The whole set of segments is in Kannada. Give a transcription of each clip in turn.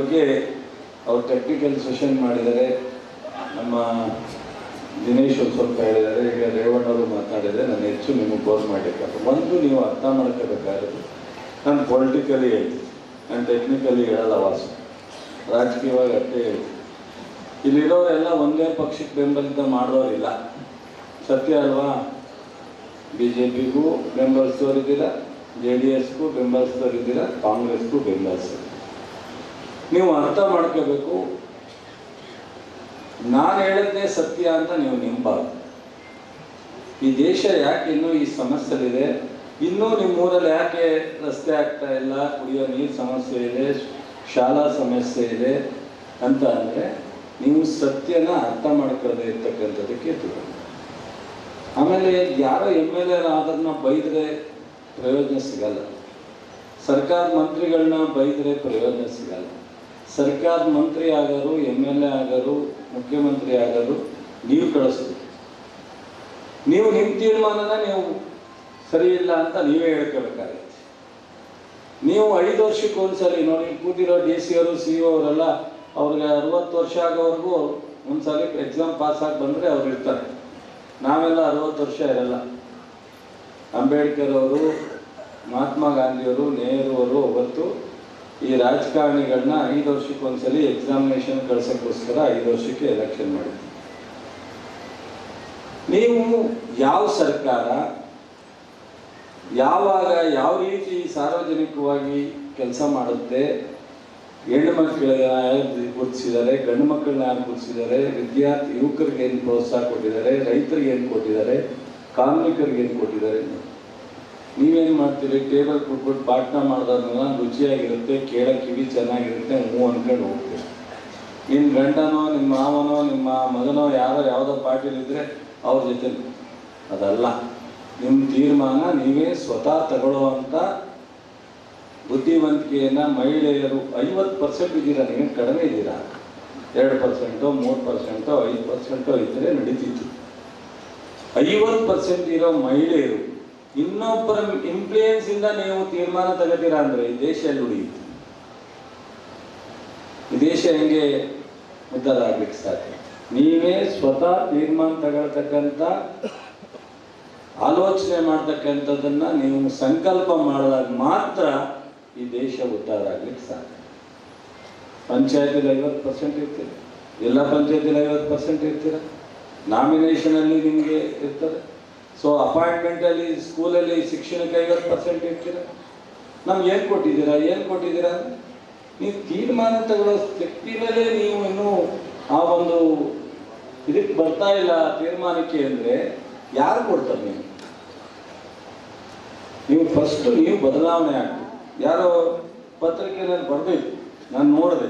ಬಗ್ಗೆ ಅವ್ರು ಟೆಕ್ನಿಕಲ್ ಸೆಷನ್ ಮಾಡಿದ್ದಾರೆ. ನಮ್ಮ ದಿನೇಶ್ ಒಂದು ಸ್ವಲ್ಪ ಹೇಳಿದ್ದಾರೆ. ಈಗ ರೇವಣ್ಣವರು ಮಾತಾಡಿದರೆ ನಾನು ಹೆಚ್ಚು ನಿಮಗೆ ಬೋರ್ ಮಾಡಲಿಕ್ಕೆ ಒಂದು, ನೀವು ಅರ್ಥ ಮಾಡ್ಕೋಬೇಕಾದ್ರೆ ನಾನು ಪೊಲಿಟಿಕಲಿ ಹೇಳ್ತೀನಿ ನಾನು ಟೆಕ್ನಿಕಲಿ ಹೇಳಲ್ಲ ವಾಸ. ರಾಜಕೀಯವಾಗಿ ಅಷ್ಟೇ ಹೇಳ್ತೀನಿ ಇಲ್ಲಿರೋರೆಲ್ಲ ಒಂದೇ ಪಕ್ಷಕ್ಕೆ ಬೆಂಬಲಿತ ಮಾಡೋರಿಲ್ಲ. ಸತ್ಯ ಅಲ್ವಾ? ಬಿ ಜೆ ಪಿಗೂ ಬೆಂಬಲಿಸೋರಿದ್ದೀರಾ ಜೆ ಡಿ ಎಸ್ಗೂ ಬೆಂಬಲಿಸೋರಿದ್ದೀರಾ ಕಾಂಗ್ರೆಸ್ಗೂ ಬೆಂಬಲಿಸೋರು ನೀವು ಅರ್ಥ ಮಾಡ್ಕೋಬೇಕು. ನಾನು ಹೇಳಿದ್ದೆ ಸತ್ಯ ಅಂತ ನೀವು ನಿಂಬಾ ಈ ದೇಶ ಯಾಕೆ ಇನ್ನೂ ಈ ಸಮಸ್ಯೆಲಿದೆ? ಇನ್ನೂ ನಿಮ್ಮ ಊರಲ್ಲಿ ಯಾಕೆ ರಸ್ತೆ ಆಗ್ತಾ ಇಲ್ಲ? ಕುಡಿಯೋ ನೀರು ಸಮಸ್ಯೆ ಇದೆ, ಶಾಲಾ ಸಮಸ್ಯೆ ಇದೆ ಅಂತ ಅಂದರೆ ನೀವು ಸತ್ಯನ ಅರ್ಥ ಮಾಡ್ಕೊಳ್ಳದೆ ಇರ್ತಕ್ಕಂಥದ್ದಕ್ಕೆ ದೂರ ಆಮೇಲೆ ಯಾರೋ ಎಂ ಎಲ್ ಎ ಆದ್ರನ್ನ ಬೈದ್ರೆ ಪ್ರಯೋಜನ ಸಿಗಲ್ಲ. ಸರ್ಕಾರ ಮಂತ್ರಿಗಳನ್ನ ಬೈದ್ರೆ ಪ್ರಯೋಜನ ಸಿಗಲ್ಲ. ಸರ್ಕಾರ ಮಂತ್ರಿ ಆಗೋರು ಎಂ ಎಲ್ ಎ ಆಗೋರು ಮುಖ್ಯಮಂತ್ರಿ ಆಗರು ನೀವು ಕಳಿಸ್ಬೇಕು ನೀವು ನಿಮ್ಮ ತೀರ್ಮಾನನ ನೀವು ಸರಿ ಇಲ್ಲ ಅಂತ ನೀವೇ ಹೇಳ್ಕೋಬೇಕಾಗತ್ತೆ ನೀವು ಐದು ವರ್ಷಕ್ಕೆ ಒಂದ್ಸರಿ ನೋಡಿ, ಕೂತಿರೋ ಡಿ ಸಿ ಅವರು, ಸಿ ಅವರೆಲ್ಲ ಅವ್ರಿಗೆ ಅರವತ್ತು ವರ್ಷ ಆಗೋವರೆಗೂ ಒಂದ್ಸಲಿ ಎಕ್ಸಾಮ್ ಪಾಸ್ ಆಗಿ ಬಂದರೆ ಅವ್ರು ಇರ್ತಾರೆ. ನಾವೆಲ್ಲ ಅರವತ್ತು ವರ್ಷ ಇರಲ್ಲ. ಅಂಬೇಡ್ಕರ್ ಅವರು, ಮಹಾತ್ಮ ಗಾಂಧಿಯವರು, ನೆಹರು ಅವರು, ಅವತ್ತು ಈ ರಾಜಕಾರಣಿಗಳನ್ನ ಐದು ವರ್ಷಕ್ಕೆ ಒಂದ್ಸಲಿ ಎಕ್ಸಾಮಿನೇಷನ್ ಕಳ್ಸೋಕ್ಕೋಸ್ಕರ ಐದು ವರ್ಷಕ್ಕೆ ಎಲೆಕ್ಷನ್ ಮಾಡಿದ್ರು. ನೀವು ಯಾವ ಸರ್ಕಾರ, ಯಾವಾಗ, ಯಾವ ರೀತಿ ಸಾರ್ವಜನಿಕವಾಗಿ ಕೆಲಸ ಮಾಡುತ್ತೆ, ಹೆಣ್ಣು ಮಕ್ಕಳನ್ನ ಯಾರು ಗುರುತಿಸಿದ್ದಾರೆ, ಗಂಡು ಮಕ್ಕಳನ್ನ ಯಾರು ಗುರುತಿಸಿದ್ದಾರೆ, ವಿದ್ಯಾರ್ಥಿ ಯುವಕರಿಗೆ ಏನು ಪ್ರೋತ್ಸಾಹ ಕೊಟ್ಟಿದ್ದಾರೆ, ರೈತರಿಗೆ ಏನು ಕೊಟ್ಟಿದ್ದಾರೆ, ಕಾರ್ಮಿಕರಿಗೆ ಏನು ಕೊಟ್ಟಿದ್ದಾರೆ ನೀವೇನು ಮಾಡ್ತೀರಿ? ಟೇಬಲ್ ಕೊಟ್ಬಿಟ್ಟು ಪಾಠ ಮಾಡಿದವ್ರನ್ನ ರುಚಿಯಾಗಿರುತ್ತೆ ಕೇಳೋ ಕಿವಿ ಚೆನ್ನಾಗಿರುತ್ತೆ, ಹ್ಞೂ ಅಂದ್ಕೊಂಡು ಹೋಗ್ತೀರಿ. ನಿಮ್ಮ ಗಂಡನೋ ನಿಮ್ಮ ಮಾವನೋ, ನಿಮ್ಮ ಮಗನೋ, ಯಾರೋ ಯಾವುದೋ ಪಾರ್ಟಿಲಿದ್ದರೆ ಅವ್ರ ಜೊತೆ ಅದಲ್ಲ. ನಿಮ್ಮ ತೀರ್ಮಾನ ನೀವೇ ಸ್ವತಃ ತಗೊಳ್ಳುವಂಥ ಬುದ್ಧಿವಂತಿಕೆಯನ್ನು ಮಹಿಳೆಯರು ಐವತ್ತು ಪರ್ಸೆಂಟ್ ಇದ್ದೀರಾ? ನೀವೇನು ಕಡಿಮೆ ಇದ್ದೀರಾ? ಎರಡು ಪರ್ಸೆಂಟೋ ಮೂರು ಪರ್ಸೆಂಟೋ ಐದು ಪರ್ಸೆಂಟೋ ಇದ್ದರೆ ನಡೀತಿತ್ತು. ಐವತ್ತು ಪರ್ಸೆಂಟ್ ಇರೋ ಮಹಿಳೆಯರು ಇನ್ನೊಬ್ಬರ ಇನ್ಫ್ಲೂಯೆನ್ಸ್ ಇಂದ ನೀವು ತೀರ್ಮಾನ ತಗೋತೀರಾ ಅಂದ್ರೆ ಈ ದೇಶ ಎಲ್ಲಿ ಈ ದೇಶ ಹೆಂಗೆ ಉದ್ಧಾರ ಆಗ್ಲಿಕ್ಕೆ ಸಾಧ್ಯ ನೀವೇ ಸ್ವತಃ ತೀರ್ಮಾನ ತಗೊಳ್ತಕ್ಕಂಥ, ಆಲೋಚನೆ ಮಾಡ್ತಕ್ಕಂಥದ್ದನ್ನ ನೀವು ಸಂಕಲ್ಪ ಮಾಡಿದಾಗ ಮಾತ್ರ ಈ ದೇಶ ಉದ್ಧಾರ ಆಗ್ಲಿಕ್ಕೆ ಸಾಧ್ಯ ಪಂಚಾಯತಿಲಿ ಐವತ್ತು ಪರ್ಸೆಂಟ್ ಇರ್ತೀರ? ಎಲ್ಲ ಪಂಚಾಯತಿಲಿ ಐವತ್ತು ಪರ್ಸೆಂಟ್ ಇರ್ತೀರ? ನಾಮಿನೇಷನಲ್ಲಿ ನಿಮಗೆ ಇರ್ತದೆ. ಸೊ ಅಪಾಯಿಂಟ್ಮೆಂಟಲ್ಲಿ ಸ್ಕೂಲಲ್ಲಿ ಶಿಕ್ಷಣಕ್ಕೆ ಐವತ್ತು ಪರ್ಸೆಂಟ್ ಇರ್ತೀರ ನಮ್ಗೆ ಏನು ಕೊಟ್ಟಿದ್ದೀರಾ? ಏನು ಕೊಟ್ಟಿದ್ದೀರಾ? ನೀವು ತೀರ್ಮಾನ ತಗೊಳ್ಳೋ ಶಕ್ತಿ ಮೇಲೆ ನೀವು ಇನ್ನೂ ಆ ಒಂದು ಇದಕ್ಕೆ ಬರ್ತಾ ಇಲ್ಲ ತೀರ್ಮಾನಕ್ಕೆ ಅಂದರೆ ಯಾರು ಕೊಡ್ತಾರೆ ನೀವು? ನೀವು ಫಸ್ಟ್ ನೀವು ಬದಲಾವಣೆ ಆಗ್ಬೇಕು. ಯಾರೋ ಪತ್ರಿಕೆಯಲ್ಲಿ ಬರಬೇಕು. ನಾನು ನೋಡಿದೆ.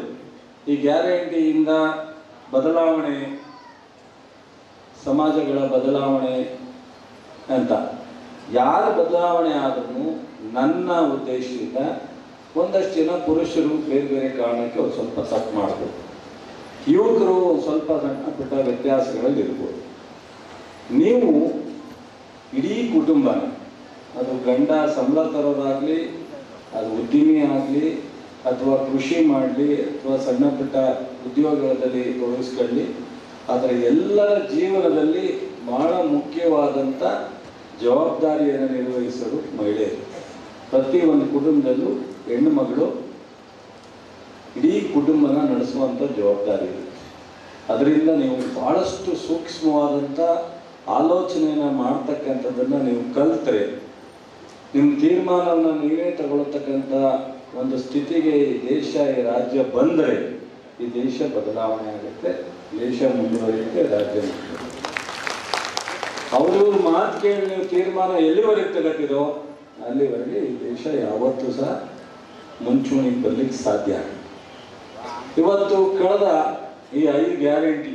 ಈ ಗ್ಯಾರಂಟಿಯಿಂದ ಬದಲಾವಣೆ, ಸಮಾಜಗಳ ಬದಲಾವಣೆ ಅಂತ. ಯಾರು ಬದಲಾವಣೆ ಆದ್ರೂ ನನ್ನ ಉದ್ದೇಶದಿಂದ ಒಂದಷ್ಟು ಜನ ಪುರುಷರು ಬೇರೆ ಬೇರೆ ಕಾರಣಕ್ಕೆ ಒಂದು ಸ್ವಲ್ಪ ತಪ್ಪು ಮಾಡಬೇಕು ಯುವಕರು ಸ್ವಲ್ಪ ಸಣ್ಣ ಪುಟ್ಟ ವ್ಯತ್ಯಾಸಗಳಲ್ಲಿ ಇರ್ಬೋದು. ನೀವು ಇಡೀ ಕುಟುಂಬನ, ಅದು ಗಂಡ ಸಂಬಳ ಅದು ಉದ್ದಿಮೆ ಆಗಲಿ, ಅಥವಾ ಕೃಷಿ ಮಾಡಲಿ, ಅಥವಾ ಸಣ್ಣ ಪುಟ್ಟ ಉದ್ಯೋಗದಲ್ಲಿ ತೊಡಗಿಸ್ಕೊಳ್ಳಿ, ಆದರೆ ಎಲ್ಲರ ಜೀವನದಲ್ಲಿ ಬಹಳ ಮುಖ್ಯವಾದಂಥ ಜವಾಬ್ದಾರಿಯನ್ನು ನಿರ್ವಹಿಸಲು ಮಹಿಳೆಯರು ಪ್ರತಿ ಒಂದು ಕುಟುಂಬದಲ್ಲೂ ಹೆಣ್ಣು ಮಗಳು ಇಡೀ ಕುಟುಂಬನ ನಡೆಸುವಂಥ ಜವಾಬ್ದಾರಿ ಇದೆ. ಅದರಿಂದ ನೀವು ಭಾಳಷ್ಟು ಸೂಕ್ಷ್ಮವಾದಂಥ ಆಲೋಚನೆಯನ್ನು ಮಾಡ್ತಕ್ಕಂಥದ್ದನ್ನು ನೀವು ಕಲಿತರೆ ನಿಮ್ಮ ತೀರ್ಮಾನವನ್ನು ನೀವೇ ತಗೊಳ್ತಕ್ಕಂಥ ಒಂದು ಸ್ಥಿತಿಗೆ ಈ ದೇಶ, ಈ ರಾಜ್ಯ ಬಂದರೆ ಈ ದೇಶ ಬದಲಾವಣೆ ಆಗುತ್ತೆ, ದೇಶ ಮುಂದುವರಿಯುತ್ತೆ, ರಾಜ್ಯ ಮುಂದುವರಿಯುತ್ತೆ. ಅವ್ರವ್ರ ಮಾತು ಕೇಳಿ ನೀವು ತೀರ್ಮಾನ ಎಲ್ಲಿವರೆಗೆ ತಗೋತಿರೋ ಅಲ್ಲಿವರೆಗೆ ಈ ದೇಶ ಯಾವತ್ತೂ ಸಹ ಮುಂಚೂಣಿಗೆ ಬರ್ಲಿಕ್ಕೆ ಸಾಧ್ಯ. ಇವತ್ತು ಕಳೆದ ಈ ಐದು ಗ್ಯಾರಂಟಿ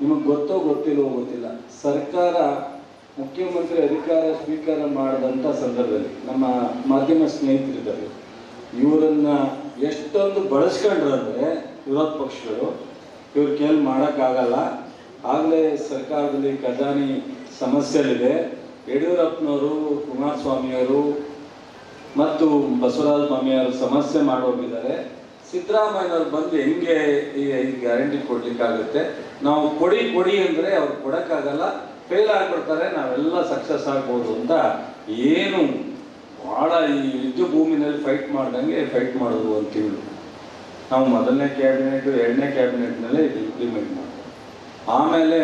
ನಿಮಗೆ ಗೊತ್ತೋ ಗೊತ್ತಿಲ್ಲೋ ಗೊತ್ತಿಲ್ಲ. ಸರ್ಕಾರ, ಮುಖ್ಯಮಂತ್ರಿ ಅಧಿಕಾರ ಸ್ವೀಕಾರ ಮಾಡಿದಂಥ ಸಂದರ್ಭದಲ್ಲಿ, ನಮ್ಮ ಮಾಧ್ಯಮ ಸ್ನೇಹಿತರಿದ್ದಾರೆ. ಇವರನ್ನ ಎಷ್ಟೊಂದು ಬಳಸ್ಕೊಂಡ್ರಂದ್ರೆ ವಿರೋಧ ಪಕ್ಷಗಳು, ಇವ್ರ ಕೇಳಿ ಮಾಡೋಕ್ಕಾಗಲ್ಲ. ಆಗಲೇ ಸರ್ಕಾರದಲ್ಲಿ ಖಜಾನಿ ಸಮಸ್ಯೆಗಳಿದೆ ಯಡಿಯೂರಪ್ಪನವರು, ಕುಮಾರಸ್ವಾಮಿಯವರು ಮತ್ತು ಬಸವರಾಜ ಸ್ವಾಮಿಯವರು ಸಮಸ್ಯೆ ಮಾಡೋಗಿದ್ದಾರೆ. ಸಿದ್ದರಾಮಯ್ಯನವ್ರು ಬಂದು ಹೆಂಗೆ ಈ ಗ್ಯಾರಂಟಿ ಕೊಡ್ಲಿಕ್ಕಾಗುತ್ತೆ? ನಾವು ಕೊಡಿ ಕೊಡಿ ಅಂದರೆ ಅವ್ರು ಕೊಡೋಕ್ಕಾಗಲ್ಲ. ಫೇಲ್ ಆಗಿಬಿಡ್ತಾರೆ, ನಾವೆಲ್ಲ ಸಕ್ಸಸ್ ಆಗ್ಬೋದು ಅಂತ ಏನು ಭಾಳ ಈ ಯುದ್ಧ ಭೂಮಿನಲ್ಲಿ ಫೈಟ್ ಮಾಡ್ದಂಗೆ ಫೈಟ್ ಮಾಡೋದು ಅಂತ ತಿಂಗಳು ನಾವು ಮೊದಲನೇ ಕ್ಯಾಬಿನೆಟ್, ಎರಡನೇ ಕ್ಯಾಬಿನೆಟ್ನಲ್ಲೇ ಇದು ಇಂಪ್ಲಿಮೆಂಟ್ ಮಾಡ್ತೀವಿ. ಆಮೇಲೆ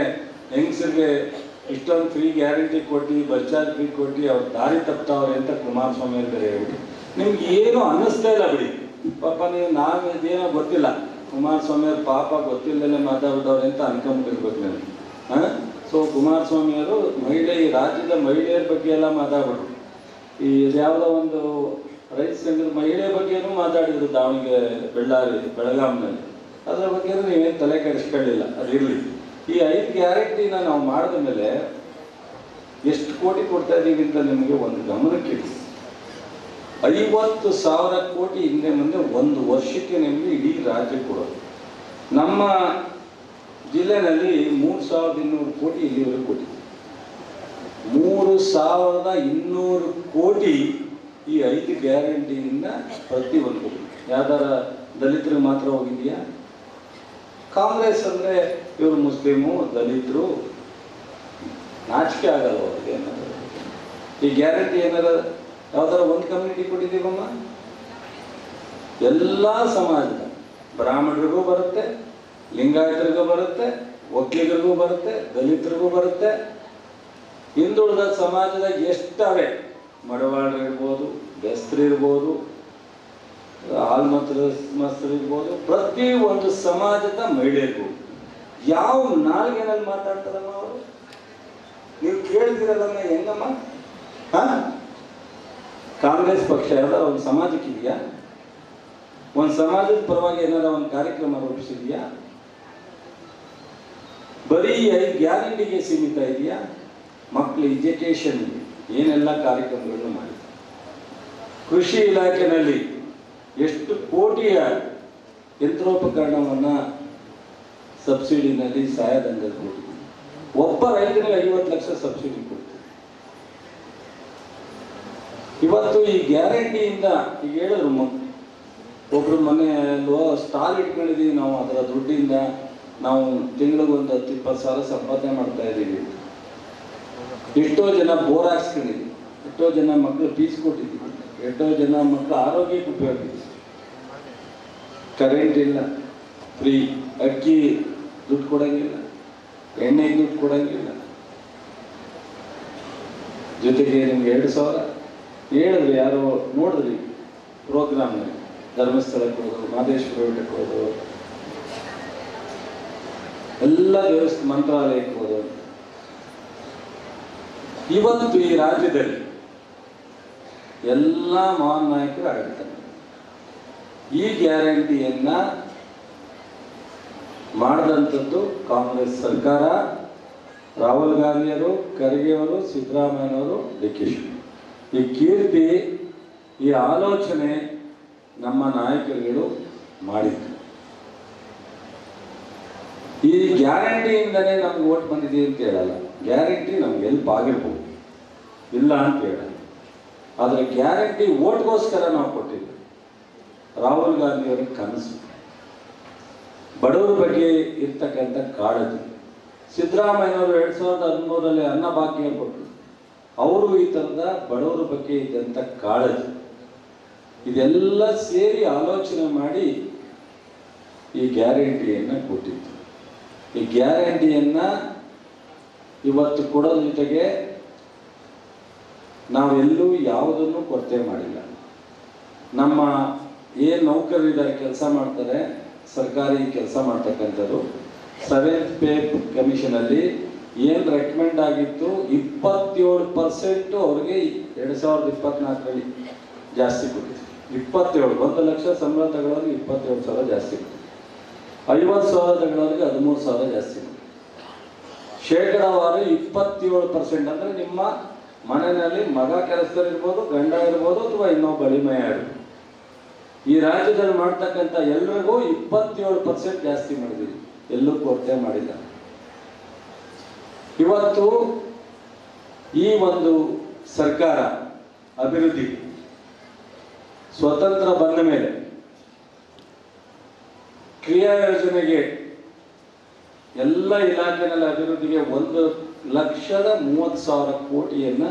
ಹೆಂಗಸರಿಗೆ ಇಷ್ಟೊಂದು ಫ್ರೀ ಗ್ಯಾರಂಟಿ ಕೊಟ್ಟು ಬಸ್ ಚಾರ್ಜ್ ಫ್ರೀ ಕೊಟ್ಟು ಅವ್ರು ದಾರಿ ತಪ್ತಾವ್ರೆ ಅಂತ ಕುಮಾರಸ್ವಾಮಿ ಅವ್ರು ಬೇರೆ ಹೇಳ್ಬಿಟ್ಟು. ನಿಮ್ಗೆ ಏನು ಅನ್ನಿಸ್ತಾ ಇಲ್ಲ ಬಿಡಿ. ಪಾಪ ನೀವು ನಾವು ಇದೇನೋ ಗೊತ್ತಿಲ್ಲ. ಕುಮಾರಸ್ವಾಮಿ ಅವ್ರ ಪಾಪ ಗೊತ್ತಿಲ್ಲದೆ ಮಾತಾಡ್ದವ್ರೆ ಅಂತ ಅನ್ಕೊಂಬಿಟ್ಟಿರ್ಬೇಕು ನೀವು. ಹಾಂ? ಸೊ ಕುಮಾರಸ್ವಾಮಿ ಅವರು ಮಹಿಳೆ, ಈ ರಾಜ್ಯದ ಮಹಿಳೆಯರ ಬಗ್ಗೆ ಎಲ್ಲ ಮಾತಾಡ್ಬಿಟ್ರು. ಈ ಯಾವುದೋ ಒಂದು ರೈತ ಸಂಘದ ಮಹಿಳೆ ಬಗ್ಗೆನೂ ಮಾತಾಡಿದ್ರು ದಾವಣಗೆರೆ, ಬೆಳ್ಳಾರಿ, ಬೆಳಗಾಂನಲ್ಲಿ. ಅದರ ಬಗ್ಗೆ ನೀವೇನು ತಲೆ ಕೆಡಿಸ್ಕೊಳ್ಳಿಲ್ಲ. ಅದಿರಲಿ. ಈ ಐದು ಗ್ಯಾರಂಟಿನ ನಾವು ಮಾಡಿದ ಮೇಲೆ ಎಷ್ಟು ಕೋಟಿ ಕೊಡ್ತಾ ಇದ್ದೀವಿ ಅಂತ ನಿಮಗೆ ಒಂದು ಗಮನಕ್ಕಿಡಿ ಐವತ್ತು ಸಾವಿರ ಕೋಟಿ ಹಿಂದೆ ಮುಂದೆ ಒಂದು ವರ್ಷಕ್ಕೆ ನಿಮಗೆ ಇಡೀ ರಾಜ್ಯ ಕೊಡೋದು. ನಮ್ಮ ಜಿಲ್ಲೆನಲ್ಲಿ ಮೂರು ಸಾವಿರದ ಇನ್ನೂರು ಕೋಟಿ ಇಲ್ಲಿವರೆಗೆ ಕೊಟ್ಟಿದೆ. ಮೂರು ಸಾವಿರದ ಇನ್ನೂರು ಕೋಟಿ ಈ ಐದು ಗ್ಯಾರಂಟಿಯಿಂದ ಪ್ರತಿ ಒಂದು. ಯಾವ್ದಾರ ದಲಿತರಿಗೆ ಮಾತ್ರ ಹೋಗಿದೆಯಾ ಕಾಂಗ್ರೆಸ್ ಅಂದ್ರೆ ಇವರು ಮುಸ್ಲಿಮು, ದಲಿತರು. ನಾಚಿಕೆ ಆಗಲ್ಲ ಅವ್ರಿಗೆ. ಈ ಗ್ಯಾರಂಟಿ ಏನಾರ ಯಾವ್ದಾರ ಒಂದು ಕಮ್ಯುನಿಟಿ ಕೊಟ್ಟಿದ್ದೀವಮ್ಮ? ಎಲ್ಲ ಸಮಾಜದ ಬ್ರಾಹ್ಮಣರಿಗೂ ಬರುತ್ತೆ, ಲಿಂಗಾಯತರಿಗೂ ಬರುತ್ತೆ ಒಕ್ಕಲಿಗರಿಗೂ ಬರುತ್ತೆ, ದಲಿತರಿಗೂ ಬರುತ್ತೆ. ಹಿಂದುಳಿದ ಸಮಾಜದಾಗ ಎಷ್ಟವೆ ಮಡವಾಳರು ಇರ್ಬೋದು ಬೆಸ್ತರು ಮಸ್ತರಿರ್ಬೋದು ಪ್ರತಿ ಒಂದು ಸಮಾಜದ ಮಹಿಳೆಯರಿಗೂ. ಯಾವ ನಾಲ್ಗೆನಲ್ಲಿ ಮಾತಾಡ್ತಾರಮ್ಮ ಅವರು? ನೀವು ಕೇಳ್ತಿರಲ್ಲಮ್ಮ ಹೆಂಗಮ್ಮ? ಹಾ? ಕಾಂಗ್ರೆಸ್ ಪಕ್ಷ ಯಾವ್ದಾರ ಒಂದು ಸಮಾಜಕ್ಕಿದೆಯಾ? ಒಂದು ಸಮಾಜದ ಪರವಾಗಿ ಏನಾರ ಒಂದು ಕಾರ್ಯಕ್ರಮ ರೂಪಿಸಿದೆಯಾ? ಬರೀ ಐದು ಗ್ಯಾರಂಟಿಗೆ ಸೀಮಿತ ಇದೆಯಾ? ಮಕ್ಕಳ ಎಜುಕೇಶನ್ ಏನೆಲ್ಲ ಕಾರ್ಯಕ್ರಮಗಳನ್ನು ಮಾಡಿ ಕೃಷಿ ಇಲಾಖೆನಲ್ಲಿ ಎಷ್ಟು ಕೋಟಿಯ ಯಂತ್ರೋಪಕರಣವನ್ನು ಸಬ್ಸಿಡಿನಲ್ಲಿ ಸಹಾಯದಂಗ ಕೊಡ್ತೀವಿ ಒಬ್ಬ ರೈತನಿಗೆ ಐವತ್ತು ಲಕ್ಷ ಸಬ್ಸಿಡಿ ಕೊಡ್ತೀವಿ. ಇವತ್ತು ಈ ಗ್ಯಾರಂಟಿಯಿಂದ ಈಗ ಹೇಳಿದ್ರು ಒಬ್ರು ಮನೆ ಸ್ಟಾಲ್ ಇಟ್ಕೊಂಡಿದ್ದೀವಿ ನಾವು ಅದರ ದುಡ್ಡಿಂದ. ನಾವು ತಿಂಗಳಿಗೆ ಒಂದು ಹತ್ತು ಇಪ್ಪತ್ತು ಸಾವಿರ ಸಂಪಾದನೆ ಮಾಡ್ತಾ ಇದ್ದೀವಿ ಎಷ್ಟೋ ಜನ ಬೋರ್ ಹಾಕ್ಸ್ಕೊಂಡಿದ್ದೀವಿ ಎಷ್ಟೋ ಜನ ಮಕ್ಕಳು ಫೀಸ್ ಕೊಟ್ಟಿದ್ದೀವಿ ಎಷ್ಟೋ ಜನ ಮಕ್ಕಳು ಆರೋಗ್ಯಕ್ಕೆ ಉಪಯೋಗ ಇದೆ ಕರೆಂಟ್ ಇಲ್ಲ ಫ್ರೀ ಅಕ್ಕಿ ದುಡ್ಡು ಕೊಡಂಗಿಲ್ಲ, ಎಣ್ಣೆ ದುಡ್ಡು ಕೊಡಂಗಿಲ್ಲ. ಜೊತೆಗೆ ನಿಮ್ಗೆ ಎರಡು ಸಾವಿರ ಹೇಳಿದ್ರೆ ಯಾರೋ ನೋಡಿದ್ರಿ ಪ್ರೋಗ್ರಾಮ್ನಲ್ಲಿ. ಧರ್ಮಸ್ಥಳಕ್ಕೆ ಹೋದ್ರು, ಮಾದೇಶ್ವರ ಬೆಟ್ಟಕ್ಕೆ ಹೋದ್ರು. ಎಲ್ಲ ದೇವಸ್ಥಾನ ಮಂತ್ರಾಲಯಕ್ಕೆ ಹೋದ್ರು. ಇವತ್ತು ಈ ರಾಜ್ಯದಲ್ಲಿ ಎಲ್ಲ ಮಹಾನ್ ನಾಯಕರು ಆಡಳಿತ ಈ ಗ್ಯಾರಂಟಿಯನ್ನ ಮಾಡಿದಂಥದ್ದು ಕಾಂಗ್ರೆಸ್ ಸರ್ಕಾರ. ರಾಹುಲ್ ಗಾಂಧಿಯವರು, ಖರ್ಗೆಯವರು, ಸಿದ್ದರಾಮಯ್ಯನವರು, ಡಿ. ಈ ಕೀರ್ತಿ, ಈ ಆಲೋಚನೆ ನಮ್ಮ ನಾಯಕರುಗಳು ಮಾಡಿದ್ರು. ಈ ಗ್ಯಾರಂಟಿಯಿಂದನೇ ನಮ್ಗೆ ಓಟ್ ಬಂದಿದೆ ಅಂತ ಹೇಳಲ್ಲ. ಗ್ಯಾರಂಟಿ ನಮ್ಗೆ ಹೆಲ್ಪ್ ಆಗಿರ್ಬೋದು. ಇಲ್ಲ ಅಂತ ಹೇಳಲ್ಲ. ಆದರೆ ಗ್ಯಾರಂಟಿ ಓಟ್ಗೋಸ್ಕರ ನಾವು ಕೊಟ್ಟಿದ್ವಿ ರಾಹುಲ್ ಗಾಂಧಿಯವರ ಕನಸು. ಬಡವರ ಬಗ್ಗೆ ಇರ್ತಕ್ಕಂಥ ಕಾಳಜಿ. ಸಿದ್ದರಾಮಯ್ಯನವರು ಎರಡ್ ಸಾವಿರದ ಹದಿಮೂರರಲ್ಲಿ ಅನ್ನಭಾಗ್ಯ ಕೊಟ್ಟರು ಅವರು ಈ ಥರದ ಬಡವರ ಬಗ್ಗೆ ಇದ್ದಂಥ ಕಾಳಜಿ. ಇದೆಲ್ಲ ಸೇರಿ ಆಲೋಚನೆ ಮಾಡಿ ಈ ಗ್ಯಾರಂಟಿಯನ್ನು ಕೊಟ್ಟಿತ್ತು ಈ ಗ್ಯಾರಂಟಿಯನ್ನ ಇವತ್ತು ಕೊಡೋದ್ರ ಜೊತೆಗೆ ನಾವೆಲ್ಲೂ ಯಾವುದನ್ನು ಕೊರತೆ ಮಾಡಿಲ್ಲ. ನಮ್ಮ ಏನು ನೌಕರರಿದ್ದಾರೆ ಕೆಲಸ ಮಾಡ್ತಾರೆ, ಸರ್ಕಾರಿ ಕೆಲಸ ಮಾಡ್ತಕ್ಕಂಥದ್ದು. ಸೆವೆಂತ್ ಪೇ ಕಮಿಷನಲ್ಲಿ ಏನು ರೆಕಮೆಂಡ್ ಆಗಿತ್ತು, ಇಪ್ಪತ್ತೇಳು ಪರ್ಸೆಂಟು ಅವ್ರಿಗೆ ಎರಡು ಸಾವಿರದ ಇಪ್ಪತ್ನಾಲ್ಕರಲ್ಲಿ ಜಾಸ್ತಿ ಕೊಟ್ಟಿದ್ರು. ಇಪ್ಪತ್ತೇಳು, ಒಂದು ಲಕ್ಷ ಸಂಬಳ ತಗೊಳ್ಳೋರಿಗೆ ಇಪ್ಪತ್ತೇಳು ಸಾವಿರ ಜಾಸ್ತಿ ಐವತ್ತು ಸಾವಿರ ತಗೊಳ್ಳೋರಿಗೆ ಹದಿಮೂರು ಸಾವಿರ ಜಾಸ್ತಿ ಶೇಕಡಾವಾರು ಇಪ್ಪತ್ತೇಳು ಪರ್ಸೆಂಟ್ ಅಂದರೆ ನಿಮ್ಮ ಮನೆಯಲ್ಲಿ ಮಗ ಕೆಲಸದಲ್ಲಿರ್ಬೋದು, ಗಂಡ ಇರ್ಬೋದು ಅಥವಾ ಇನ್ನೊಬ್ಬ ಅಳಿಮಯ ಇರ್ಬೋದು ಈ ರಾಜ್ಯದಲ್ಲಿ ಮಾಡ್ತಕ್ಕಂಥ ಎಲ್ರಿಗೂ ಇಪ್ಪತ್ತೇಳು ಪರ್ಸೆಂಟ್ ಜಾಸ್ತಿ ಮಾಡಿದ್ವಿ. ಎಲ್ಲೂ ಕೊರತೆ ಮಾಡಿಲ್ಲ. ಇವತ್ತು ಈ ಒಂದು ಸರ್ಕಾರ ಅಭಿವೃದ್ಧಿ, ಸ್ವತಂತ್ರ ಬಂದ ಮೇಲೆ ಕ್ರಿಯಾ ಯೋಜನೆಗೆ ಎಲ್ಲ ಇಲಾಖೆನಲ್ಲಿ ಅಭಿವೃದ್ಧಿಗೆ ಒಂದು ಲಕ್ಷದ ಮೂವತ್ತು ಸಾವಿರ ಕೋಟಿಯನ್ನ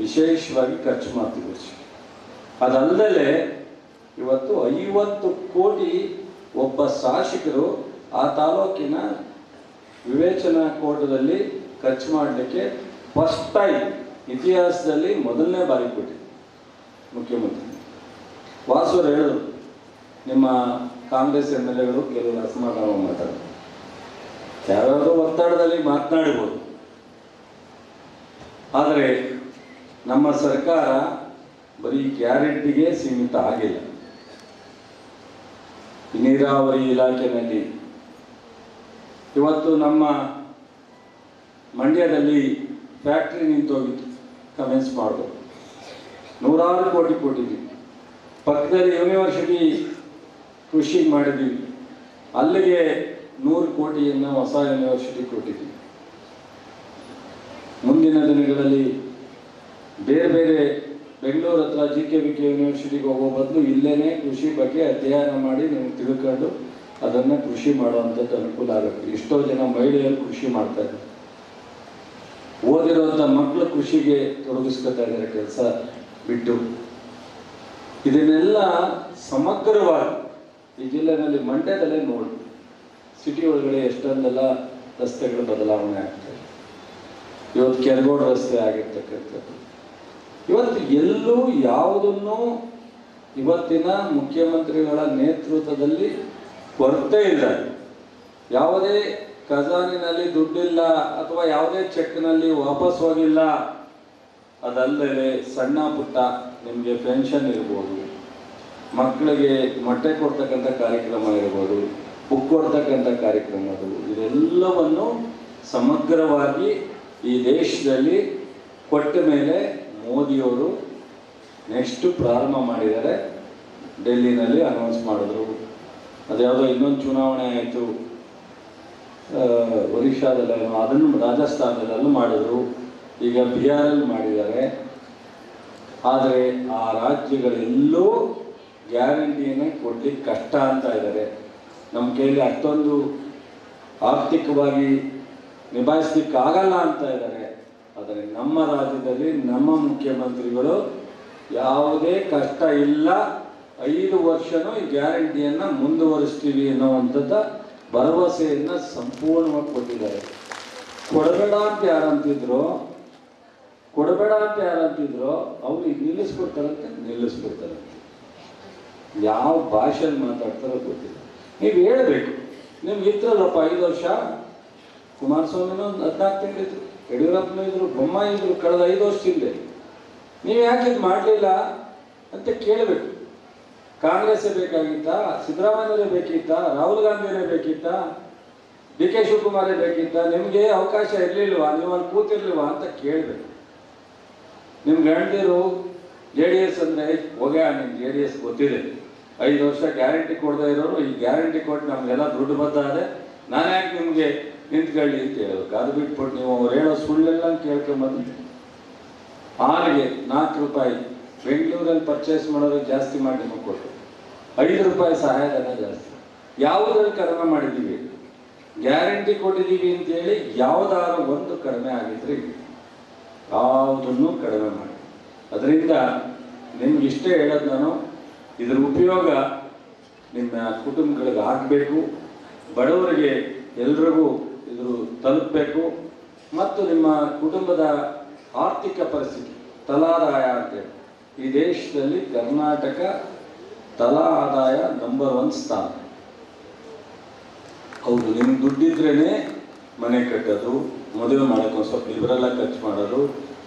ವಿಶೇಷವಾಗಿ ಖರ್ಚು ಮಾಡ್ತಿದ್ದೀವಿ ಅದಲ್ಲದೆ ಇವತ್ತು ಐವತ್ತು ಕೋಟಿ ಒಬ್ಬ ಶಾಸಕರು ಆ ತಾಲೂಕಿನ ವಿವೇಚನಾ ಕೋಟದಲ್ಲಿ ಖರ್ಚು ಮಾಡಲಿಕ್ಕೆ ಫಸ್ಟ್ ಟೈಮ್ ಇತಿಹಾಸದಲ್ಲಿ ಮೊದಲನೇ ಬಾರಿ ಕೊಟ್ಟಿದೆ ಮುಖ್ಯಮಂತ್ರಿ. ವಾಸುವರು ಹೇಳಿದ್ರು, ನಿಮ್ಮ ಕಾಂಗ್ರೆಸ್ ಎಂ ಎಲ್ ಎಗಳು ಕೆಲವರು ಅಸಮಾಧಾನ ಮಾತಾಡೋದು ಯಾವ್ಯಾವುದೋ ಒತ್ತಡದಲ್ಲಿ ಮಾತನಾಡಬಹುದು ಆದರೆ ನಮ್ಮ ಸರ್ಕಾರ ಬರೀ ಗ್ಯಾರಂಟಿಗೆ ಸೀಮಿತ ಆಗಿಲ್ಲ. ನೀರಾವರಿ ಇಲಾಖೆಯಲ್ಲಿ ಇವತ್ತು ನಮ್ಮ ಮಂಡ್ಯದಲ್ಲಿ ಫ್ಯಾಕ್ಟ್ರಿ ನಿಂತೋಗಿತ್ತು. ಕಮೆನ್ಸ್ ಮಾಡೋದು ನೂರಾರು ಕೋಟಿ ಕೊಟ್ಟಿದ್ವಿ. ಪಕ್ಕದಲ್ಲಿ ಯೂನಿವರ್ಸಿಟಿ ಕೃಷಿ ಮಾಡಿದ್ವಿ. ಅಲ್ಲಿಗೆ ನೂರು ಕೋಟಿಯನ್ನು ಹೊಸ ಯೂನಿವರ್ಸಿಟಿ ಕೊಟ್ಟಿದ್ವಿ. ಮುಂದಿನ ದಿನಗಳಲ್ಲಿ ಬೇರೆ ಬೇರೆ ಹತ್ರ ಜಿ ಕೆ ವಿ ಕೆ ಯೂನಿವರ್ಸಿಟಿಗೆ ಹೋಗೋ ಬದಲು ಇಲ್ಲೇ ಕೃಷಿ ಬಗ್ಗೆ ಅಧ್ಯಯನ ಮಾಡಿ ನೀವು ತಿಳ್ಕೊಂಡು ಅದನ್ನು ಕೃಷಿ ಮಾಡುವಂಥದ್ದು ಅನುಕೂಲ ಆಗುತ್ತೆ. ಎಷ್ಟೋ ಜನ ಮಹಿಳೆಯರು ಕೃಷಿ ಮಾಡ್ತಾ ಇದ್ದಾರೆ. ಓದಿರುವಂಥ ಮಕ್ಕಳು ಕೃಷಿಗೆ ತೊಡಗಿಸ್ಕೊತಾ ಇದ್ದಾರೆ ಕೆಲಸ ಬಿಟ್ಟು. ಇದನ್ನೆಲ್ಲ ಸಮಗ್ರವಾಗಿ ಈ ಜಿಲ್ಲೆನಲ್ಲಿ ಮಂಡ್ಯದಲ್ಲೇ ನೋಡಿ. ಸಿಟಿ ಒಳಗಡೆ ಎಷ್ಟೊಂದೆಲ್ಲ ರಸ್ತೆಗಳು ಬದಲಾವಣೆ ಆಗ್ತದೆ ಇವತ್ತು ಕೆರಗೋಡು ರಸ್ತೆ ಆಗಿರ್ತಕ್ಕಂಥದ್ದು. ಇವತ್ತು ಎಲ್ಲೂ ಯಾವುದನ್ನು ಇವತ್ತಿನ ಮುಖ್ಯಮಂತ್ರಿಗಳ ನೇತೃತ್ವದಲ್ಲಿ ಕೊರತೆ ಇಲ್ಲ. ಯಾವುದೇ ಖಜಾನಿನಲ್ಲಿ ದುಡ್ಡಿಲ್ಲ ಅಥವಾ ಯಾವುದೇ ಚೆಕ್ನಲ್ಲಿ ವಾಪಸ್ ಹೋಗಿಲ್ಲ, ಅದಲ್ಲದೆ ಸಣ್ಣ ಪುಟ್ಟ ನಿಮಗೆ ಪೆನ್ಷನ್ ಇರ್ಬೋದು, ಮಕ್ಕಳಿಗೆ ಮೊಟ್ಟೆ ಕೊಡ್ತಕ್ಕಂಥ ಕಾರ್ಯಕ್ರಮ ಇರ್ಬೋದು, ಬುಕ್ ಕೊಡ್ತಕ್ಕಂಥ ಕಾರ್ಯಕ್ರಮಗಳು ಇದೆಲ್ಲವನ್ನು ಸಮಗ್ರವಾಗಿ ಈ ದೇಶದಲ್ಲಿ ಕೊಟ್ಟ ಮೇಲೆ ಮೋದಿಯವರು ನೆಕ್ಸ್ಟ್ ಪ್ರಾರಂಭ ಮಾಡಿದ್ದಾರೆ. ಡೆಲ್ಲಿನಲ್ಲಿ ಅನೌನ್ಸ್ ಮಾಡಿದ್ರು. ಅದ್ಯಾವುದೋ ಇನ್ನೊಂದು ಚುನಾವಣೆ ಆಯಿತು. ಒರಿಸ್ಸಾದಲ್ಲೇನೋ ಅದನ್ನು ರಾಜಸ್ಥಾನದಲ್ಲೂ ಮಾಡಿದ್ರು. ಈಗ ಬಿಹಾರಲ್ಲಿ ಮಾಡಿದ್ದಾರೆ. ಆದರೆ ಆ ರಾಜ್ಯಗಳೆಲ್ಲೂ ಗ್ಯಾರಂಟಿಯನ್ನು ಕೊಡ್ಲಿಕ್ಕೆ ಕಷ್ಟ ಅಂತ ಇದ್ದಾರೆ. ನಮ್ಮ ಕೈಯಲ್ಲಿ ಅಷ್ಟೊಂದು ಆರ್ಥಿಕವಾಗಿ ನಿಭಾಯಿಸ್ಲಿಕ್ಕಾಗಲ್ಲ ಅಂತ ಇದ್ದಾರೆ. ಆದರೆ ನಮ್ಮ ರಾಜ್ಯದಲ್ಲಿ ನಮ್ಮ ಮುಖ್ಯಮಂತ್ರಿಗಳು ಯಾವುದೇ ಕಷ್ಟ ಇಲ್ಲ. ಐದು ವರ್ಷನೂ ಈ ಗ್ಯಾರಂಟಿಯನ್ನ ಮುಂದುವರಿಸ್ತೀವಿ ಅನ್ನುವಂಥದ್ದ ಭರವಸೆಯನ್ನು ಸಂಪೂರ್ಣವಾಗಿ ಕೊಟ್ಟಿದ್ದಾರೆ. ಕೊಡಬೇಡ ಅಂತ ಯಾರಂತಿದ್ರು ಕೊಡಬೇಡ ಅಂತ ಯಾರಂತಿದ್ರು ಅವ್ರಿಗೆ ನಿಲ್ಲಿಸ್ಬಿಡ್ತಾರಂತೆ ನಿಲ್ಲಿಸ್ಬಿಡ್ತಾರಂತೆ ಯಾವ ಭಾಷೆಯಲ್ಲಿ ಮಾತಾಡ್ತಾರೋ ಗೊತ್ತಿಲ್ಲ. ನೀವು ಹೇಳಬೇಕು. ನಿಮ್ಗೆ ಇತ್ತಲ್ಲಪ್ಪ ಐದು ವರ್ಷ? ಕುಮಾರಸ್ವಾಮಿನೂ ಒಂದು ಹದಿನಾಲ್ಕು ತಿಂಗಳಿದ್ರು. ಯಡಿಯೂರಪ್ಪನೂ ಇದ್ರು ಬೊಮ್ಮ ಇದ್ರು ಕಳೆದ ಐದು ವರ್ಷದಿಂದ. ನೀವು ಯಾಕೆ ಇದು ಮಾಡಲಿಲ್ಲ ಅಂತ ಕೇಳಬೇಕು. ಕಾಂಗ್ರೆಸ್ಸೇ ಬೇಕಾಗಿತ್ತ ಸಿದ್ದರಾಮಯ್ಯವರೇ ಬೇಕಿತ್ತ, ರಾಹುಲ್ ಗಾಂಧಿನೇ ಬೇಕಿತ್ತ, ಡಿ ಕೆ ಶಿವಕುಮಾರೇ ಬೇಕಿತ್ತ, ನಿಮಗೆ ಅವಕಾಶ ಇರಲಿಲ್ವಾ, ನೀವು ಅಲ್ಲಿ ಕೂತಿರ್ಲಿಲ್ವಾ ಅಂತ ಕೇಳಬೇಕು. ನಿಮ್ಮ ಗಂಡದಿರು ಜೆ ಡಿ ಎಸ್ ಅಂದರೆ, ಹೋಗ್ಯಾ ನಿಮ್ಮ ಜೆ ಡಿ ಎಸ್ ಗೊತ್ತಿದೆ. ಐದು ವರ್ಷ ಗ್ಯಾರಂಟಿ ಕೊಡದೇ ಇರೋರು, ಈ ಗ್ಯಾರಂಟಿ ಕೊಟ್ಟು ನಮಗೆಲ್ಲ ದುಡ್ಡು ಬದ್ದಾದೆ ನಾನು ಯಾಕೆ ನಿಮಗೆ ನಿಂತ್ಕೊಳ್ಳಿ ಅಂತ ಹೇಳ್ಬೇಕು ಅದು ಬಿಟ್ಬಿಟ್ಟು ನೀವು ಅವ್ರು ಹೇಳೋ ಸುಳ್ಳೆಲ್ಲ ಕೇಳ್ಕೊಂಬಂದು ಹಾಲಿಗೆ ನಾಲ್ಕು ರೂಪಾಯಿ. ಬೆಂಗಳೂರಲ್ಲಿ ಪರ್ಚೇಸ್ ಮಾಡೋದಕ್ಕೆ ಜಾಸ್ತಿ ಮಾಡಿ ನಿಮಗೆ ಕೊಟ್ಟು ಐದು ರೂಪಾಯಿ ಸಹಾಯಧನ ಜಾಸ್ತಿ. ಯಾವುದ್ರಲ್ಲಿ ಕಡಿಮೆ ಮಾಡಿದ್ದೀವಿ? ಗ್ಯಾರಂಟಿ ಕೊಟ್ಟಿದ್ದೀವಿ ಅಂತೇಳಿ ಯಾವುದಾದ್ರು ಒಂದು ಕಡಿಮೆ ಆಗಿದ್ರೆ ಯಾವುದನ್ನು ಕಡಿಮೆ ಮಾಡಿ. ಅದರಿಂದ ನಿಮ್ಗೆ ಇಷ್ಟೇ ಹೇಳೋದು ನಾನು, ಇದರ ಉಪಯೋಗ ನಿಮ್ಮ ಕುಟುಂಬಗಳಿಗೆ ಆಗಬೇಕು. ಬಡವರಿಗೆ ಎಲ್ರಿಗೂ ಇದ್ರ ತಲುಪಬೇಕು. ಮತ್ತು ನಿಮ್ಮ ಕುಟುಂಬದ ಆರ್ಥಿಕ ಪರಿಸ್ಥಿತಿ ತಲಾದಾಯ ಅಂತೇಳಿ ಈ ದೇಶದಲ್ಲಿ ಕರ್ನಾಟಕ ತಲಾ ಆದಾಯ ನಂಬರ್ ಒನ್ ಸ್ಥಾನ. ಹೌದು, ನಿಮ್ಗೆ ದುಡ್ಡಿದ್ರೇನೆ ಮನೆ ಕಟ್ಟೋದು, ಮದುವೆ ಮಾಡೋಕೆ ಒಂದು ಸ್ವಲ್ಪ ಇವರೆಲ್ಲ ಖರ್ಚು ಮಾಡೋದು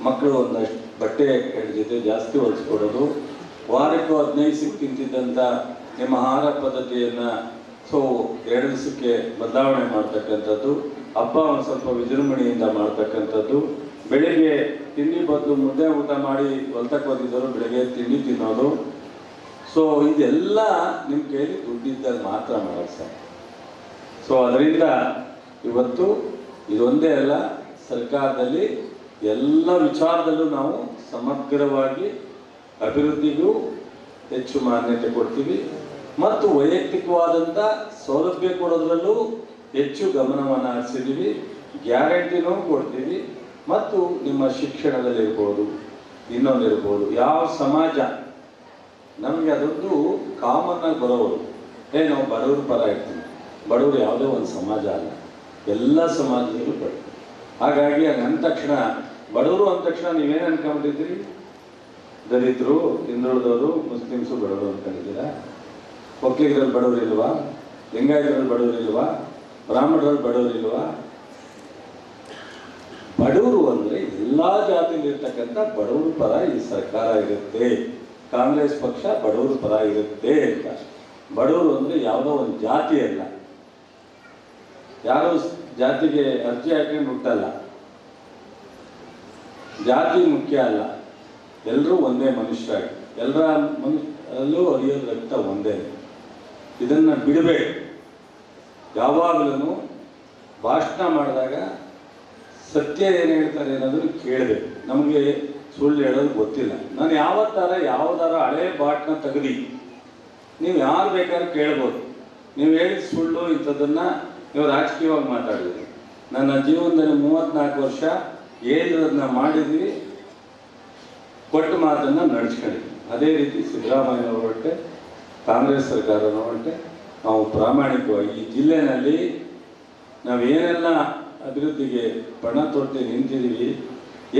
ಮಕ್ಕಳು ಒಂದಷ್ಟು ಬಟ್ಟೆ ಜೊತೆ ಜಾಸ್ತಿ ಹೊಲಿಸ್ಕೊಡೋದು, ವಾರಕ್ಕೂ ಹದಿನೈದು ಸಿಕ್ ತಿಂತಿದ್ದಂಥ ನಿಮ್ಮ ಆಹಾರ ಪದ್ಧತಿಯನ್ನು ಸೊ, ಎರಡು ದಿವಸಕ್ಕೆ ಬದಲಾವಣೆ ಮಾಡ್ತಕ್ಕಂಥದ್ದು ಹಬ್ಬ ಒಂದು ಸ್ವಲ್ಪ ವಿಜೃಂಭಣೆಯಿಂದ ಮಾಡ್ತಕ್ಕಂಥದ್ದು. ಬೆಳಿಗ್ಗೆ ತಿಂಡಿ ಬದ್ದು ಮುದ್ದೆ ಊಟ ಮಾಡಿ ಹೊಲ್ತಕ್ಕೆ ಬಂದಿದ್ದರು ಬೆಳಿಗ್ಗೆ ತಿಂಡಿ ತಿನ್ನೋದು. ಸೊ ಇದೆಲ್ಲ ನಿಮ್ಮ ಕೈಯಲ್ಲಿ ದುಡ್ಡಿದ್ದಲ್ಲಿ ಮಾತ್ರ ಮಾಡೋದು ಸರ್. ಸೊ ಅದರಿಂದ ಇವತ್ತು ಇದೊಂದೇ ಅಲ್ಲ, ಸರ್ಕಾರದಲ್ಲಿ ಎಲ್ಲ ವಿಚಾರದಲ್ಲೂ ನಾವು ಸಮಗ್ರವಾಗಿ ಅಭಿವೃದ್ಧಿಗೂ ಹೆಚ್ಚು ಮಾನ್ಯತೆ ಕೊಡ್ತೀವಿ. ಮತ್ತು ವೈಯಕ್ತಿಕವಾದಂಥ ಸೌಲಭ್ಯ ಕೊಡೋದ್ರಲ್ಲೂ ಹೆಚ್ಚು ಗಮನವನ್ನು ಹರಿಸಿದ್ದೀವಿ, ಗ್ಯಾರಂಟಿನೂ ಕೊಡ್ತೀವಿ, ಮತ್ತು ನಿಮ್ಮ ಶಿಕ್ಷಣದಲ್ಲಿರ್ಬೋದು ಇನ್ನೊಂದಿರ್ಬೋದು ಯಾವ ಸಮಾಜ, ನಮಗೆ ಅದೊಂದು ಕಾಮನ್ ಆಗಿ ಬರೋರು ಏ, ನಾವು ಬಡವ್ರ ಪರ ಇರ್ತೀವಿ. ಬಡವರು ಯಾವುದೇ ಒಂದು ಸಮಾಜ ಅಲ್ಲ. ಎಲ್ಲ ಸಮಾಜದಲ್ಲೂ ಬಡ. ಹಾಗಾಗಿ ಹಂಗ್ ಅಂದ ತಕ್ಷಣ, ಬಡವರು ಅಂದ ತಕ್ಷಣ ನೀವೇನು ಅನ್ಕೊಂಡಿದ್ದೀರಿ ದಲಿತರು, ಹಿಂದುಳಿದವರು, ಮುಸ್ಲಿಮ್ಸು ಬಡವರು ಅನ್ಕೊಂಡಿದ್ದೀರಾ? ಒಕ್ಕಲಿಗರಲ್ಲಿ ಬಡವರು ಇಲ್ವಾ? ಲಿಂಗಾಯತರಲ್ಲಿ ಬಡವರು ಇಲ್ವಾ? ಬ್ರಾಹ್ಮಣರಲ್ಲಿ ಬಡವರು ಇಲ್ವಾ ಬಡವರು ಅಂದ್ರೆ ಎಲ್ಲಾ ಜಾತಿಯಲ್ಲಿರ್ತಕ್ಕಂಥ ಬಡವರ ಪರ ಈ ಸರ್ಕಾರ ಇರುತ್ತೆ. ಕಾಂಗ್ರೆಸ್ ಪಕ್ಷ ಬಡವರ ಪರ ಇರುತ್ತೆ ಅಂತ. ಬಡವರು ಅಂದ್ರೆ ಯಾವುದೋ ಒಂದು ಜಾತಿ ಅಲ್ಲ. ಯಾರೋ ಜಾತಿಗೆ ಅರ್ಜಿ ಹಾಕೊಂಡು ಹುಟ್ಟಲ್ಲ. ಜಾತಿ ಮುಖ್ಯ ಅಲ್ಲ. ಎಲ್ಲರೂ ಒಂದೇ ಮನುಷ್ಯರಾಗಿ. ಎಲ್ಲರ ಮನುಷ್ಯರಲ್ಲೂ ಅರಿಯೋದು ರಕ್ತ ಒಂದೇ. ಇದನ್ನ ಬಿಡಬೇಕು. ಯಾವಾಗಲೂ ಭಾಷಣ ಮಾಡಿದಾಗ ಸತ್ಯ ಏನು ಹೇಳ್ತಾರೆ ಅನ್ನೋದನ್ನು ಕೇಳಬೇಕು ನಮಗೆ ಸುಳ್ಳು ಹೇಳೋದು ಗೊತ್ತಿಲ್ಲ. ನಾನು ಯಾವತ್ತಾರ ಯಾವ್ದಾರ ಹಳೆ ಬಾಟ್ನ ತೆಗೆದಿ. ನೀವು ಯಾರು ಬೇಕಾದ್ರೂ ಕೇಳ್ಬೋದು. ನೀವು ಹೇಳಿದ ಸುಳ್ಳು ಇಂಥದ್ದನ್ನ ನೀವು ರಾಜಕೀಯವಾಗಿ ಮಾತಾಡಿದ್ರಿ. ನನ್ನ ಜೀವನದಲ್ಲಿ ಮೂವತ್ನಾಲ್ಕು ವರ್ಷ ಹೇಳಿರೋದನ್ನ ಮಾಡಿದ್ವಿ. ಕೊಟ್ಟು ಮಾತನ್ನ ನಡ್ಸ್ಕೊಂಡಿದ್ವಿ. ಅದೇ ರೀತಿ ಸಿದ್ದರಾಮಯ್ಯನವರು ಹೊರಟೆ ಕಾಂಗ್ರೆಸ್ ಸರ್ಕಾರನೂ ಹೊರಟೆ ನಾವು ಪ್ರಾಮಾಣಿಕವಾಗಿ ಈ ಜಿಲ್ಲೆಯಲ್ಲಿ ನಾವೇನೆಲ್ಲ ಅಭಿವೃದ್ಧಿಗೆ ಪಣ ತೊಟ್ಟು ನಿಂತಿದ್ದೀವಿ,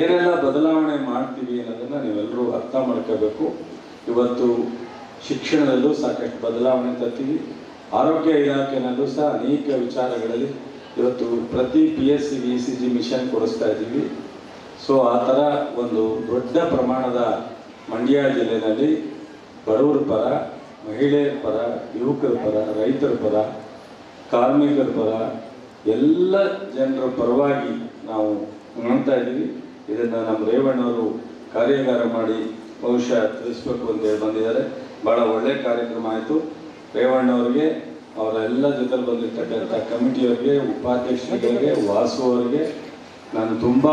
ಏನೆಲ್ಲ ಬದಲಾವಣೆ ಮಾಡ್ತೀವಿ ಅನ್ನೋದನ್ನು ನೀವೆಲ್ಲರೂ ಅರ್ಥ ಮಾಡ್ಕೋಬೇಕು. ಇವತ್ತು ಶಿಕ್ಷಣದಲ್ಲೂ ಸಾಕಷ್ಟು ಬದಲಾವಣೆ ತರ್ತೀವಿ. ಆರೋಗ್ಯ ಇಲಾಖೆನಲ್ಲೂ ಸಹ ಅನೇಕ ವಿಚಾರಗಳಲ್ಲಿ ಇವತ್ತು ಪ್ರತಿ P S C V C G mission ಕೊಡಿಸ್ತಾ ಇದ್ದೀವಿ. ಸೊ ಆ ಥರ ಒಂದು ದೊಡ್ಡ ಪ್ರಮಾಣದ ಮಂಡ್ಯ ಜಿಲ್ಲೆಯಲ್ಲಿ ಬಡವರ ಪರ ಮಹಿಳೆಯರ ಪರ, ಯುವಕರ ಪರ, ರೈತರ ಪರ, ಕಾರ್ಮಿಕರ ಪರ, ಎಲ್ಲ ಜನರ ಪರವಾಗಿ ನಾವು ಮಾಡ್ತಾ ಇದ್ದೀವಿ. ಇದನ್ನು ನಮ್ಮ ರೇವಣ್ಣವರು ಕಾರ್ಯಾಗಾರ ಮಾಡಿ ಬಹುಶಃ ತಿಳಿಸ್ಬೇಕು ಅಂತ ಹೇಳಿ ಬಂದಿದ್ದಾರೆ. ಭಾಳ ಒಳ್ಳೆಯ ಕಾರ್ಯಕ್ರಮ ಆಯಿತು. ರೇವಣ್ಣವ್ರಿಗೆ ಅವರ ಎಲ್ಲ ಜೊತೆಲಿ ಬಂದಿರ್ತಕ್ಕಂಥ ಕಮಿಟಿಯವರಿಗೆ, ಉಪಾಧ್ಯಕ್ಷರಿಗೆ, ವಾಸು ಅವರಿಗೆ ನಾನು ತುಂಬ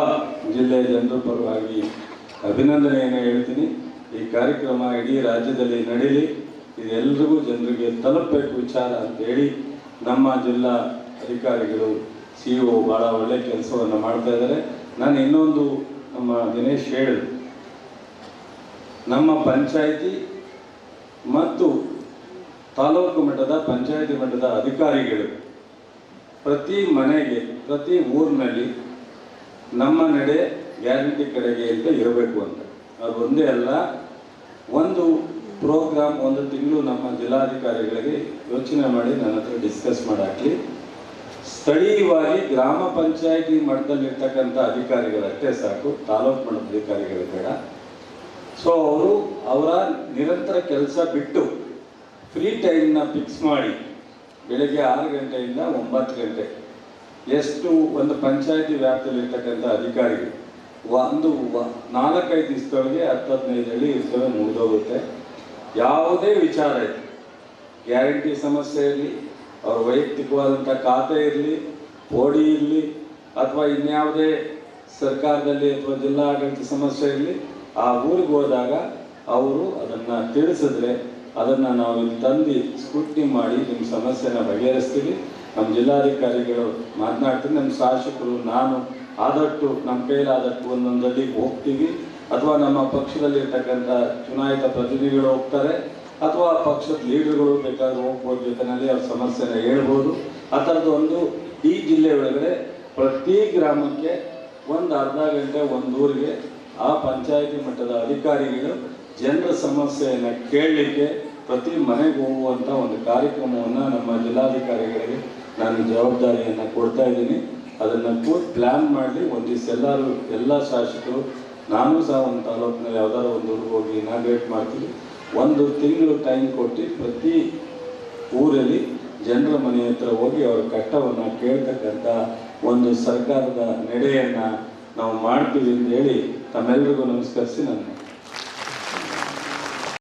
ಜಿಲ್ಲೆಯ ಜನರ ಪರವಾಗಿ ಅಭಿನಂದನೆಯನ್ನು ಹೇಳ್ತೀನಿ. ಈ ಕಾರ್ಯಕ್ರಮ ಇಡೀ ರಾಜ್ಯದಲ್ಲಿ ನಡೀಲಿ. ಇದೆಲ್ಲರಿಗೂ ಜನರಿಗೆ ತಲುಪಬೇಕು ವಿಚಾರ ಅಂತ ಹೇಳಿ ನಮ್ಮ ಜಿಲ್ಲಾ ಅಧಿಕಾರಿಗಳು ಸಿ ಒ ಭಾಳ ಒಳ್ಳೆ ಕೆಲಸವನ್ನು ಮಾಡ್ತಾ ಇದ್ದಾರೆ. ನಾನು ಇನ್ನೊಂದು ನಮ್ಮ ದಿನೇಶ್ ಹೇಳಿದ್ರು ನಮ್ಮ ಪಂಚಾಯಿತಿ ಮತ್ತು ತಾಲೂಕು ಮಟ್ಟದ ಪಂಚಾಯಿತಿ ಮಟ್ಟದ ಅಧಿಕಾರಿಗಳು ಪ್ರತಿ ಮನೆಗೆ, ಪ್ರತಿ ಊರಿನಲ್ಲಿ ನಮ್ಮ ನಡೆ ಗ್ಯಾರಂಟಿ ಕಡೆಗೆ ಅಂತ ಇರಬೇಕು ಅಂತ. ಅದು ಒಂದೇ ಅಲ್ಲ, ಒಂದು ಪ್ರೋಗ್ರಾಮ್ ಒಂದು ತಿಂಗಳು ನಮ್ಮ ಜಿಲ್ಲಾಧಿಕಾರಿಗಳಿಗೆ ಯೋಚನೆ ಮಾಡಿ ನನ್ನ ಹತ್ರ ಡಿಸ್ಕಸ್ ಮಾಡಾಕಿ ಸ್ಥಳೀಯವಾಗಿ ಗ್ರಾಮ ಪಂಚಾಯಿತಿ ಮಟ್ಟದಲ್ಲಿರ್ತಕ್ಕಂಥ ಅಧಿಕಾರಿಗಳಷ್ಟೇ ಸಾಕು, ತಾಲೂಕು ಮಟ್ಟದ ಅಧಿಕಾರಿಗಳು ಬೇಡ. ಸೊ ಅವರು ಅವರ ನಿರಂತರ ಕೆಲಸ ಬಿಟ್ಟು ಫ್ರೀ ಟೈಮ್ನ ಫಿಕ್ಸ್ ಮಾಡಿ ಬೆಳಗ್ಗೆ ಆರು ಗಂಟೆಯಿಂದ ಒಂಬತ್ತು ಗಂಟೆ ಎಷ್ಟು ಒಂದು ಪಂಚಾಯಿತಿ ವ್ಯಾಪ್ತಿಯಲ್ಲಿರ್ತಕ್ಕಂಥ ಅಧಿಕಾರಿಗಳು, ಒಂದು ನಾಲ್ಕೈದು ದಿವಸದೊಳಗೆ ಹತ್ತು ಹದಿನೈದು ಹಳ್ಳಿ ಇರ್ತವೆ ಮುಗಿದೋಗುತ್ತೆ. ಯಾವುದೇ ವಿಚಾರ ಇರಲಿ, ಗ್ಯಾರಂಟಿ ಸಮಸ್ಯೆ ಇರಲಿ, ಅವ್ರ ವೈಯಕ್ತಿಕವಾದಂಥ ಖಾತೆ ಇರಲಿ, ಓಡಿ ಇರಲಿ, ಅಥವಾ ಇನ್ಯಾವುದೇ ಸರ್ಕಾರದಲ್ಲಿ ಅಥವಾ ಜಿಲ್ಲಾ ಆಡಳಿತ ಸಮಸ್ಯೆ ಇರಲಿ, ಆ ಊರಿಗೆ ಹೋದಾಗ ಅವರು ಅದನ್ನು ತಿಳಿಸಿದ್ರೆ ಅದನ್ನು ನಾವು ಇಲ್ಲಿ ತಂದು ಸ್ಕ್ರೂಟ್ನಿ ಮಾಡಿ ನಿಮ್ಮ ಸಮಸ್ಯೆನ ಬಗೆಹರಿಸ್ತೀವಿ. ನಮ್ಮ ಜಿಲ್ಲಾಧಿಕಾರಿಗಳು ಮಾತನಾಡ್ತೀನಿ, ನಮ್ಮ ಶಾಸಕರು, ನಾನು ಆದಷ್ಟು ನಮ್ಮ ಕೈಲಾದಷ್ಟು ಒಂದೊಂದು ಹೋಗ್ತೀವಿ. ಅಥವಾ ನಮ್ಮ ಪಕ್ಷದಲ್ಲಿರ್ತಕ್ಕಂಥ ಚುನಾಯಿತ ಪ್ರತಿನಿಧಿಗಳು ಹೋಗ್ತಾರೆ, ಅಥವಾ ಪಕ್ಷದ ಲೀಡರ್ಗಳು ಬೇಕಾದ್ರೆ ಹೋಗ್ಬೋದು ಜೊತೆನಲ್ಲಿ ಅವ್ರ ಸಮಸ್ಯೆನ ಹೇಳ್ಬೋದು. ಆ ಥರದ್ದು ಒಂದು ಈ ಜಿಲ್ಲೆ ಒಳಗಡೆ ಪ್ರತಿ ಗ್ರಾಮಕ್ಕೆ ಒಂದು ಅರ್ಧ ಗಂಟೆ ಒಂದೂರಿಗೆ ಆ ಪಂಚಾಯಿತಿ ಮಟ್ಟದ ಅಧಿಕಾರಿಗಳು ಜನರ ಸಮಸ್ಯೆಯನ್ನು ಕೇಳಲಿಕ್ಕೆ ಪ್ರತಿ ಮನೆಗೆ ಹೋಗುವಂಥ ಒಂದು ಕಾರ್ಯಕ್ರಮವನ್ನು ನಮ್ಮ ಜಿಲ್ಲಾಧಿಕಾರಿಗಳಿಗೆ ನಾನು ಜವಾಬ್ದಾರಿಯನ್ನು ಕೊಡ್ತಾ ಇದ್ದೀನಿ. ಅದನ್ನು ಪ್ಲ್ಯಾನ್ ಮಾಡಿ ಒಂದು ದಿವಸ ಎಲ್ಲರೂ, ಎಲ್ಲ ಶಾಸಕರು ನಾನು ಸಹ ಒಂದು ತಾಲೂಕಿನಲ್ಲಿ ಯಾವುದಾದ್ರು ಒಂದು ಊರಿಗೆ ಹೋಗಿ ಇನಾಗ್ರೇಟ್ ಮಾಡ್ತೀವಿ ಒಂದು ತಿಂಗಳು ಟೈಮ್ ಕೊಟ್ಟು ಪ್ರತಿ ಊರಲ್ಲಿ ಜನರ ಮನೆ ಹತ್ರ ಹೋಗಿ ಅವರ ಕಟ್ಟವನ್ನು ಕೇಳ್ತಕ್ಕಂಥ ಒಂದು ಸರ್ಕಾರದ ನಡೆಯನ್ನು ನಾವು ಮಾಡ್ತೀವಿ ಅಂತ ಹೇಳಿ ತಮ್ಮೆಲ್ಲರಿಗೂ ನಮಸ್ಕರಿಸಿ ನಾನು